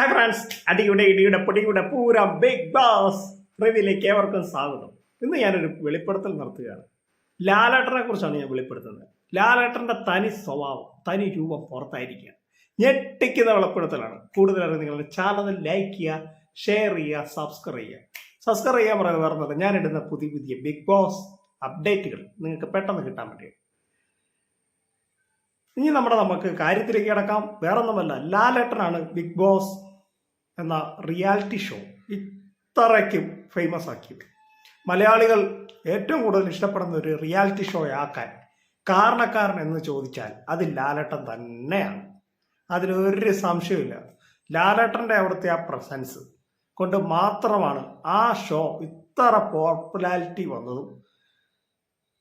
Hi friends അടിയുടെ ഇടിയുടെ പൊടിയുടെ പൂര ബിഗ് ബോസ് റിവ്യൂലേക്ക് ഏവർക്കും സ്വാഗതം. ഇന്ന് ഞാനൊരു വെളിപ്പെടുത്തൽ നടത്തുകയാണ്. ലാലേട്ടനെ കുറിച്ചാണ് ഞാൻ വെളിപ്പെടുത്തുന്നത്. ലാലേട്ടന്റെ തനി സ്വഭാവം തനി രൂപം പുറത്തായിരിക്കുക ഞെട്ടിക്കുന്ന വെളിപ്പെടുത്തലാണ്. കൂടുതൽ നിങ്ങളുടെ ചാനൽ ലൈക്ക് ചെയ്യുക ഷെയർ ചെയ്യുക സബ്സ്ക്രൈബ് ചെയ്യുക. സബ്സ്ക്രൈബ് ചെയ്യാൻ പറയുന്നത് പറഞ്ഞത് ഞാനിടുന്ന പുതിയ പുതിയ ബിഗ് ബോസ് അപ്ഡേറ്റുകൾ നിങ്ങൾക്ക് പെട്ടെന്ന് കിട്ടാൻ വേണ്ടി ഇനി നമ്മുടെ നമുക്ക് കാര്യത്തിലേക്ക് കിടക്കാം. വേറൊന്നുമല്ല. ലാലേട്ടനാണ് ബിഗ് ബോസ് എന്ന റിയാലിറ്റി ഷോ ഇത്രയ്ക്കും ഫേമസ് ആക്കി. മലയാളികൾ ഏറ്റവും കൂടുതൽ ഇഷ്ടപ്പെടുന്ന ഒരു റിയാലിറ്റി ഷോ ആക്കാൻ കാരണക്കാരൻ എന്ന് ചോദിച്ചാൽ അത് ലാലേട്ടൻ തന്നെയാണ്. അതിലൊരു സംശയമില്ല ലാലേട്ടന്റെ അവിടുത്തെ ആ പ്രസൻസ് കൊണ്ട് മാത്രമാണ് ആ ഷോ ഇത്ര പോപ്പുലാരിറ്റി വന്നതും.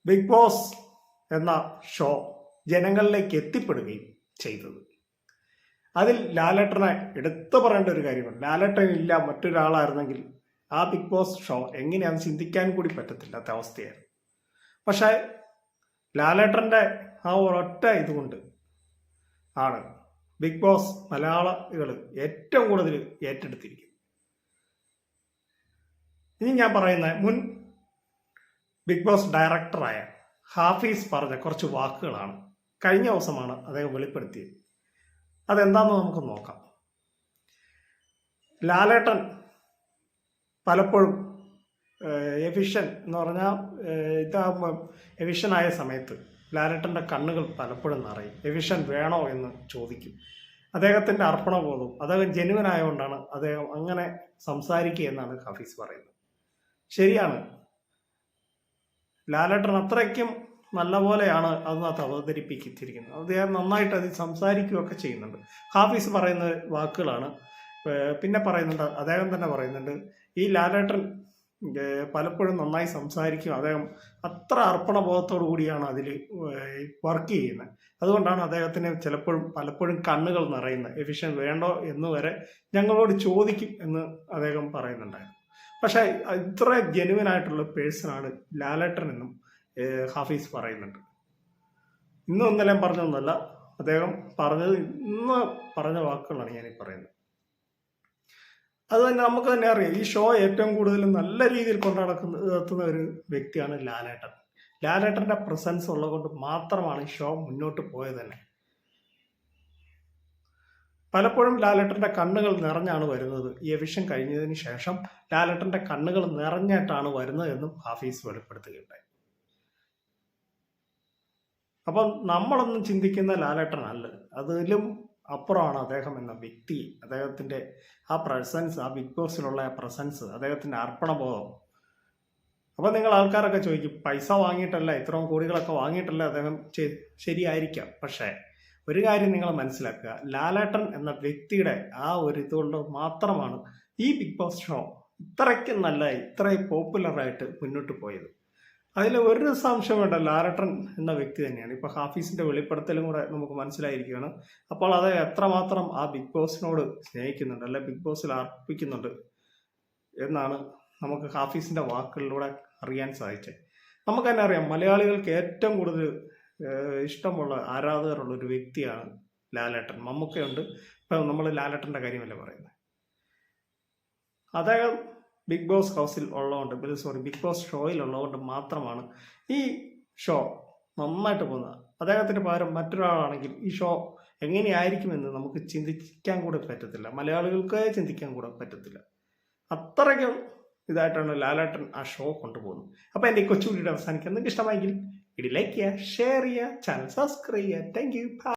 ബിഗ് ബോസ് എന്ന ഷോ ജനങ്ങളിലേക്ക് എത്തിപ്പെടുകയും ചെയ്തത്. അതിൽ ലാലേട്ടനെ എടുത്തു പറയേണ്ട ഒരു കാര്യമാണ്. ലാലേട്ടൻ ഇല്ല മറ്റൊരാളായിരുന്നെങ്കിൽ ആ ബിഗ് ബോസ് ഷോ എങ്ങനെയാണെന്ന് ചിന്തിക്കാൻ കൂടി പറ്റത്തില്ലാത്ത അവസ്ഥയായിരുന്നു. പക്ഷേ ലാലേട്ടന്റെ ആ ഒരൊറ്റ ഇതുകൊണ്ട് ആണ് ബിഗ് ബോസ് മലയാളികൾ ഏറ്റവും കൂടുതൽ ഏറ്റെടുത്തിരിക്കുന്നത്. ഇനി ഞാൻ പറയുന്ന മുൻ ബിഗ് ബോസ് ഡയറക്ടറായ ഹാഫീസ് പറഞ്ഞ കുറച്ച് വാക്കുകളാണ്. കഴിഞ്ഞ ദിവസമാണ് അദ്ദേഹം വെളിപ്പെടുത്തിയത്. അതെന്താണെന്ന് നമുക്ക് നോക്കാം. ലാലേട്ടൻ പലപ്പോഴും എഫിഷ്യൻ എന്ന് പറഞ്ഞാൽ ഇതാകുമ്പോൾ എഫിഷ്യൻ ആയ സമയത്ത് ലാലേട്ടന്റെ കണ്ണുകൾ പലപ്പോഴും നിറയും. എഫിഷ്യൻ വേണോ എന്ന് ചോദിക്കും. അദ്ദേഹത്തിന്റെ അർപ്പണബോധം അദ്ദേഹം ജെനുവൻ ആയതുകൊണ്ടാണ് അദ്ദേഹം അങ്ങനെ സംസാരിക്കുക എന്നാണ് ഹഫീസ് പറയുന്നത്. ശരിയാണ്. ലാലേട്ടൻ അത്രയ്ക്കും നല്ല പോലെയാണ് അതിനകത്ത് അവതരിപ്പിച്ചിരിക്കുന്നത്. അദ്ദേഹം നന്നായിട്ട് അത് സംസാരിക്കുകയൊക്കെ ചെയ്യുന്നുണ്ട്. ഹാഫീസ് പറയുന്ന വാക്കുകളാണ്. പിന്നെ പറയുന്നുണ്ട് അദ്ദേഹം തന്നെ പറയുന്നുണ്ട് ഈ ലാലേട്ടൻ പലപ്പോഴും നന്നായി സംസാരിക്കും. അദ്ദേഹം അത്ര അർപ്പണബോധത്തോടു കൂടിയാണ് അതിൽ വർക്ക് ചെയ്യുന്നത്. അതുകൊണ്ടാണ് അദ്ദേഹത്തിന് ചിലപ്പോഴും പലപ്പോഴും കണ്ണുകൾ നിറയുന്നത്. എഫിഷ്യൻ വേണ്ടോ എന്ന് വരെ ഞങ്ങളോട് ചോദിക്കും എന്ന് അദ്ദേഹം പറയുന്നുണ്ടായിരുന്നു. പക്ഷേ ഇത്ര ജെനുവൻ ആയിട്ടുള്ള പേഴ്സണാണ് ലാലേട്ടൻ എന്നും ഹാഫീസ് പറയുന്നുണ്ട്. ഇന്നും ഇന്നലെ പറഞ്ഞൊന്നല്ല അദ്ദേഹം പറഞ്ഞത് ഇന്ന് പറഞ്ഞ വാക്കുകളാണ് ഞാൻ ഈ പറയുന്നത്. അത് തന്നെ നമുക്ക് തന്നെ അറിയാം. ഈ ഷോ ഏറ്റവും കൂടുതൽ നല്ല രീതിയിൽ കൊണ്ടുനടക്കുന്ന ഒരു വ്യക്തിയാണ് ലാലേട്ടൻ. ലാലേട്ടന്റെ പ്രസൻസ് ഉള്ളത് കൊണ്ട് മാത്രമാണ് ഈ ഷോ മുന്നോട്ട് പോയത് തന്നെ. പലപ്പോഴും ലാലേട്ടന്റെ കണ്ണുകൾ നിറഞ്ഞാണ് വരുന്നത്. ഈ എവിഷൻ കഴിഞ്ഞതിന് ശേഷം ലാലേട്ടന്റെ കണ്ണുകൾ നിറഞ്ഞിട്ടാണ് വരുന്നത് എന്നും ഹാഫീസ് വെളിപ്പെടുത്തുകയുണ്ടായി. അപ്പം നമ്മളൊന്നും ചിന്തിക്കുന്ന ലാലേട്ടനല്ല. അതിലും അപ്പുറമാണ് അദ്ദേഹം എന്ന വ്യക്തി. അദ്ദേഹത്തിന്റെ ആ പ്രസൻസ് ആ ബിഗ് ബോസിലുള്ള ആ പ്രസൻസ് അദ്ദേഹത്തിന്റെ അർപ്പണബോധം. അപ്പം നിങ്ങൾ ആൾക്കാരൊക്കെ ചോദിക്കും പൈസ വാങ്ങിയിട്ടല്ല ഇത്രയും കോടികളൊക്കെ വാങ്ങിയിട്ടല്ല അദ്ദേഹം ശരിയായിരിക്കാം. പക്ഷേ ഒരു കാര്യം നിങ്ങൾ മനസ്സിലാക്കുക. ലാലേട്ടൻ എന്ന വ്യക്തിയുടെ ആ ഒരു ഇതുകൊണ്ട് മാത്രമാണ് ഈ ബിഗ് ബോസ് ഷോ ഇത്രയ്ക്കും നല്ല ഇത്രയും പോപ്പുലറായിട്ട് മുന്നോട്ട് പോയത്. അതിൽ ഒരു സംശയം വേണ്ട ലാലട്ടൻ എന്ന വ്യക്തി തന്നെയാണ്. ഇപ്പൊ ഹാഫീസിന്റെ വെളിപ്പെടുത്തലും കൂടെ നമുക്ക് മനസ്സിലായിരിക്കുകയാണ്. അപ്പോൾ അത് എത്രമാത്രം ആ ബിഗ് ബോസിനോട് സ്നേഹിക്കുന്നുണ്ട് അല്ലെ ബിഗ് ബോസിൽ അർപ്പിക്കുന്നുണ്ട് എന്നാണ് നമുക്ക് ഹാഫീസിന്റെ വാക്കുകളിലൂടെ അറിയാൻ സാധിച്ചത്. നമുക്ക് തന്നെ അറിയാം മലയാളികൾക്ക് ഏറ്റവും കൂടുതൽ ഇഷ്ടമുള്ള ആരാധകരുള്ള ഒരു വ്യക്തിയാണ് ലാലേട്ടൻ. മമ്മൂക്കയുണ്ട്. ഇപ്പം നമ്മൾ ലാലേട്ടന്റെ കാര്യമല്ലേ പറയുന്നത്? അദ്ദേഹം ബിഗ് ബോസ് ഹൗസിൽ ഉള്ളതുകൊണ്ട് സോറി ബിഗ് ബോസ് ഷോയിൽ ഉള്ളതുകൊണ്ട് മാത്രമാണ് ഈ ഷോ നന്നായിട്ട് പോകുന്നത്. അദ്ദേഹത്തിന് പകരം മറ്റൊരാളാണെങ്കിൽ ഈ ഷോ എങ്ങനെയായിരിക്കുമെന്ന് നമുക്ക് ചിന്തിക്കാൻ കൂടെ പറ്റത്തില്ല. മലയാളികൾക്ക് ചിന്തിക്കാൻ കൂടെ പറ്റത്തില്ല. അത്രയ്ക്കും ഇതായിട്ടാണ് ലാലേട്ടൻ ആ ഷോ കൊണ്ടുപോകുന്നത്. അപ്പോൾ എന്റെ ഈ കൊച്ചു അവസാനിക്കാൻ നിങ്ങൾക്ക് ഇഷ്ടമായെങ്കിൽ ഇടി ലൈക്ക് ചെയ്യുക ഷെയർ ചെയ്യുക ചാനൽ സബ്സ്ക്രൈബ് ചെയ്യുക. Thank you